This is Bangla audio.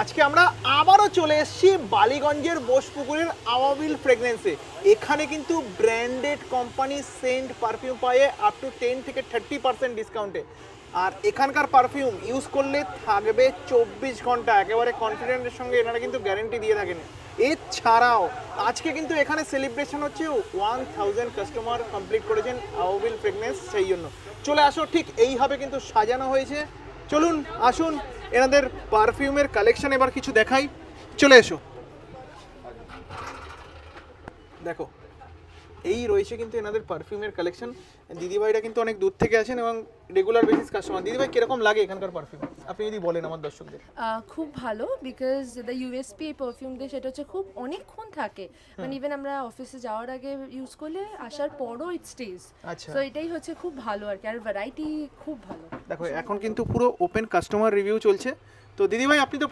আজকে আমরা আবারও চলে এসেছি বালিগঞ্জের বোসপুকুরের আওয়াবিল ফ্রেগনেন্সে এখানে কিন্তু ব্র্যান্ডেড কোম্পানি সেন্ট পারফিউম পায়ে আপ টু টেন থেকে থার্টি পার্সেন্ট ডিসকাউন্টে আর এখানকার পারফিউম ইউজ করলে থাকবে চব্বিশ ঘণ্টা, একেবারে কনফিডেন্টের সঙ্গে এনারা কিন্তু গ্যারেন্টি দিয়ে থাকেন। এছাড়াও, আজকে কিন্তু এখানে সেলিব্রেশন হচ্ছে ওয়ান থাউজেন্ড কাস্টমার কমপ্লিট করেছেন আওয়াবিল ফ্রেগনেন্স সেই জন্য। চলে আসো, ঠিক এইভাবে কিন্তু সাজানো হয়েছে। চলুন, আসুন এনাদের পারফিউমের কালেকশন এবার কিছু দেখাই। চলে এসো। দেখো, এই রয়েছে কিন্তু এনাদের পারফিউমের কালেকশন। দিদিভাইরা কিন্তু অনেক দূর থেকে আসেন এবং রেগুলার বেসিস কাস্টমার দিদিভাই, কীরকম লাগে এখানকার পারফিউম? আপনি যদি বলেন আমার দর্শকদের। খুব ভালো বিকজ দ্য ইউএসপি পারফিউম দিয়ে সেটা হচ্ছে খুব অনেকক্ষণ থাকে। মানে ইভেন আমরা অফিসে যাওয়ার আগে ইউজ করলে আসার পরও ইট স্টেজ আচ্ছা। তো এটাই হচ্ছে খুব ভালো আর কি আর ভ্যারাইটি খুব ভালো। দেখো এখন কিন্তু পুরো ওপেন কাস্টমার রিভিউ চলছে। তো দিদিভাই আপনি তো